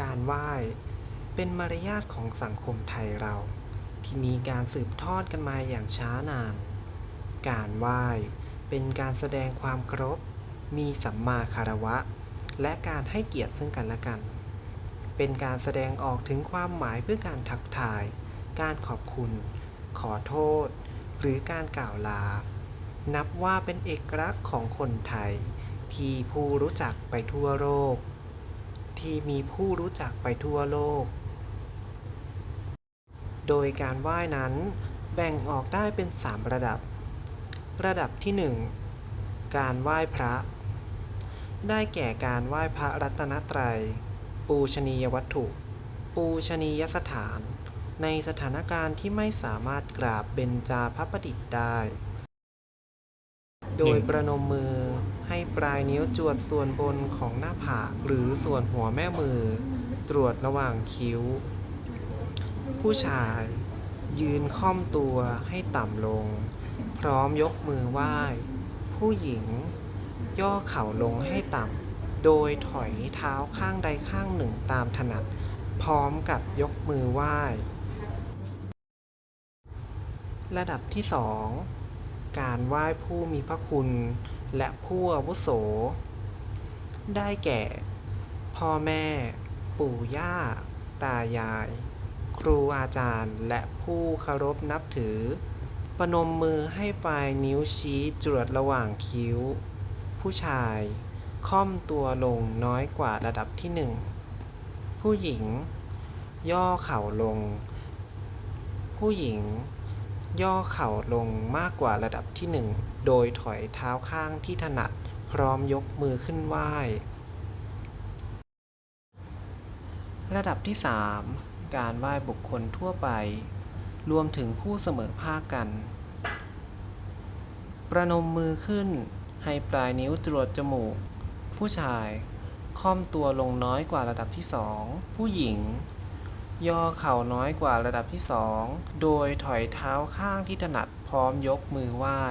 การไหว้ เป็นมารยาทของสังคมไทยเรา ที่มีการสืบทอดกันมาอย่างช้านาน การไหว้เป็นการแสดงความเคารพ มีสัมมาคารวะ และการให้เกียรติซึ่งกันและกัน เป็นการแสดงออกถึงความหมายเพื่อการทักทาย การขอบคุณ ขอโทษ หรือการกล่าวลา นับว่าเป็นเอกลักษณ์ของคนไทย ที่ผู้รู้จักไปทั่วโลก ที่มีผู้รู้จักไปทั่วโลก โดยการไหว้นั้นแบ่งออกได้เป็น 3 ระดับ ระดับที่ 1 การไหว้พระ ได้แก่การไหว้พระรัตนตรัย ปูชนียวัตถุ ปูชนียสถาน ในสถานการณ์ที่ไม่สามารถกราบเบญจาพระประดิษฐ์ได้ โดยประนมมือ ให้ปลายนิ้วจวดส่วนบนของหน้าผากหรือส่วนหัวแม่มือ ตรวจระหว่างคิ้ว ผู้ชาย ยืนค่อมตัวให้ต่ำลง พร้อมยกมือไหว้ ผู้หญิง ย่อเข่าลงให้ต่ำ โดยถอยเท้าข้างใดข้างหนึ่งตามถนัด พร้อมกับยกมือไหว้ ระดับที่สองการไหว้ผู้มีพระคุณ และผู้อาวุโส ได้แก่ พ่อแม่ ปู่ย่า ตายาย ครูอาจารย์และผู้เคารพนับถือ ประนมมือให้ปลายนิ้วชี้จรวดระหว่างคิ้ว ผู้ชาย ค่อมตัวลงน้อยกว่าระดับที่หนึ่ง ผู้หญิง ย่อเข่าลง ผู้หญิง ย่อเข่าลงมากกว่าระดับที่หนึ่งโดยถอยเท้าข้างที่ถนัด พร้อมยกมือขึ้นไหว้ ระดับที่ 3 การไหว้บุคคลทั่วไป รวมถึงผู้เสมอภาคกัน ประนมมือขึ้น ให้ปลายนิ้วจรวดจมูก ผู้ชาย ค่อมตัวลงน้อยกว่าระดับที่2ผู้หญิง ย่อเข่าน้อยกว่าระดับที่สองโดยถอยเท้าข้างที่ถนัดพร้อมยกมือไหว้